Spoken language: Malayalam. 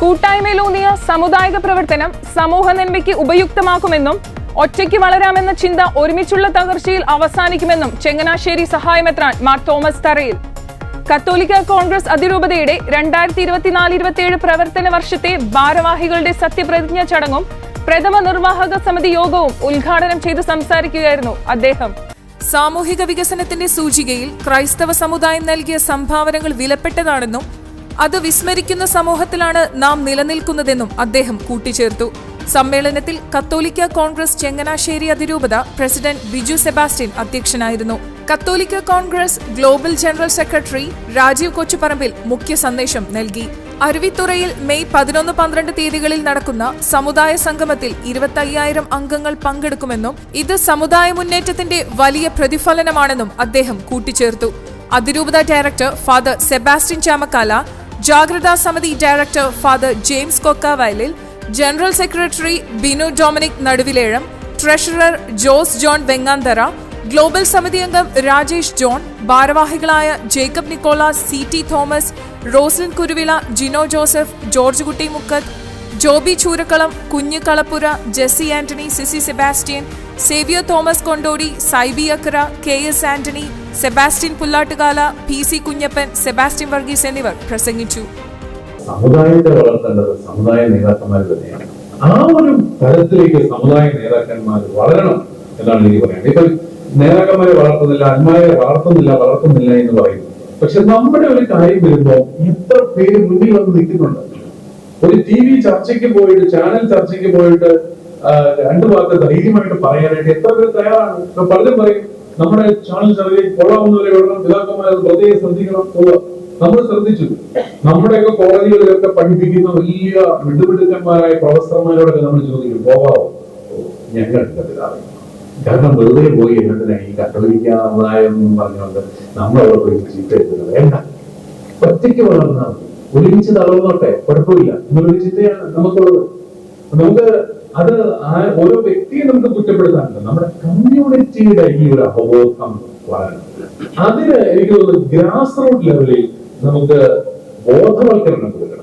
കൂട്ടായ്മയിലൂന്നിയ സാമുദായിക പ്രവർത്തനം സമൂഹ നന്മയ്ക്ക് ഉപയുക്തമാക്കുമെന്നും ഒറ്റയ്ക്ക് വളരാമെന്ന ചിന്ത ഒരുമിച്ചുള്ള തകർച്ചയിൽ അവസാനിക്കുമെന്നും ചെങ്ങനാശ്ശേരി സഹായമെത്രാൻ മാർ തോമസ് തറയിൽ. കത്തോലിക്ക കോൺഗ്രസ് അതിരൂപതയുടെ രണ്ടായിരത്തി ഇരുപത്തിനാല് ഇരുപത്തിയേഴ് പ്രവർത്തന വർഷത്തെ ഭാരവാഹികളുടെ സത്യപ്രതിജ്ഞ ചടങ്ങും പ്രഥമ നിർവാഹക സമിതി യോഗവും ഉദ്ഘാടനം ചെയ്ത് സംസാരിക്കുകയായിരുന്നു അദ്ദേഹം. സാമൂഹിക വികസനത്തിന്റെ സൂചികയിൽ ക്രൈസ്തവ സമുദായം നൽകിയ സംഭാവനകൾ വിലപ്പെട്ടതാണെന്നും അത് വിസ്മരിക്കുന്ന സമൂഹത്തിലാണ് നാം നിലനിൽക്കുന്നതെന്നും അദ്ദേഹം കൂട്ടിച്ചേർത്തു. സമ്മേളനത്തിൽ കത്തോലിക്ക കോൺഗ്രസ് ചെങ്ങനാശ്ശേരി അതിരൂപത പ്രസിഡന്റ് ബിജു സെബാസ്റ്റ്യൻ അധ്യക്ഷനായിരുന്നു. കത്തോലിക്ക Congress global general secretary Rajeev Kochuparambil മുഖ്യ സന്ദേശം നൽകി. അരുവിത്തുറയിൽ മെയ് പതിനൊന്ന് പന്ത്രണ്ട് തീയതികളിൽ നടക്കുന്ന സമുദായ സംഗമത്തിൽ ഇരുപത്തയ്യായിരം അംഗങ്ങൾ പങ്കെടുക്കുമെന്നും ഇത് സമുദായ മുന്നേറ്റത്തിന്റെ വലിയ പ്രതിഫലനമാണെന്നും അദ്ദേഹം കൂട്ടിച്ചേർത്തു. അതിരൂപത ഡയറക്ടർ ഫാദർ സെബാസ്റ്റ്യൻ ചാമക്കാല ജാഗ്രതാ സമിതി director father James Kokkavayalil general secretary Binu Dominic Naduvilezham treasurer Jose John Vengathara global സമിതി അംഗം രാജേഷ് ജോൺ ഭാരവാഹികളായ Jacob Nicola C T Thomas Roslin Kuruvila Jino Joseph George Kutty Mukkathu Joby Choorakkalam Kunju Kalappura Jessy Antony Sisi Sebastian Xavier Thomas Kondody Saibi Akra K S Antony Sebastian Pullattukala P C Kunjappan Sebastian Varghese എന്നിവർ പ്രസംഗിച്ചു. സമുദായത്തെ വളർത്തേണ്ടത് സമുദായ നേതാക്കന്മാർ തന്നെയാണ്. ആ ഒരു തരത്തിലേക്ക് സമുദായ നേതാക്കന്മാർ വളരണം എന്നാണ് എനിക്ക് പറയുന്നത് ഇപ്പൊ നേതാക്കന്മാരെ വളർത്തുന്നില്ല അന്മാരെ വളർത്തുന്നില്ല വളർത്തുന്നില്ല എന്ന് പറയുന്നു. പക്ഷെ നമ്മുടെ ഒരു കാര്യം വരുമ്പോ ഇത്ര പേര് മുന്നിൽ വന്ന് നിൽക്കുന്നുണ്ട്. ഒരു ടി വി ചർച്ചയ്ക്ക് പോയിട്ട് ചാനൽ ചർച്ചയ്ക്ക് പോയിട്ട് രണ്ട് വാക്ക് ധൈര്യമായിട്ട് പറയാനായിട്ട് എത്ര പേര് തയ്യാറാണ്? പലരും പറയും നമ്മുടെ ചാനൽ ചർച്ചയിൽ കൊള്ളാവുന്നവരെ വേണം പിതാക്കന്മാരെ പ്രത്യേകം ശ്രദ്ധിക്കണം ഉള്ള നമ്മൾ ശ്രദ്ധിച്ചു. നമ്മുടെയൊക്കെ കോളേജുകളിലൊക്കെ പഠിപ്പിക്കുന്ന വലിയ വിടുവിടുക്കന്മാരായ പ്രൊഫസർമാരോടൊക്കെ നമ്മൾ ചോദിക്കും പോവാവോ? ഞങ്ങളുടെ പിതാവ് കാരണം വെറുതെ പോയി എന്നതിനാ ഈ കത്തോലിക്ക സമുദായം എന്ന് പറഞ്ഞുകൊണ്ട് നമ്മളവിടെ പോയി ചീത്ത എഴുതുന്നത്. വേണ്ട. ഒറ്റയ്ക്ക് വളർന്നാൽ മതി. ഒരുമിച്ച് തളർന്നോട്ടെ കുഴപ്പമില്ല. എന്നൊരു ചിന്തയാണ് നമുക്കുള്ളത്. നമുക്ക് അത് ആ- ഓരോ വ്യക്തിയെ നമുക്ക് കുറ്റപ്പെടുത്താനുണ്ട്. നമ്മുടെ കമ്മ്യൂണിറ്റിയുടെ ഈ ഒരു അവബോധം വളരണം അതിന് എനിക്ക് തോന്നുന്നു ഗ്രാസ് റൂട്ട് ലെവലിൽ നമുക്ക് ബോധവൽക്കരണം കൊടുക്കണം.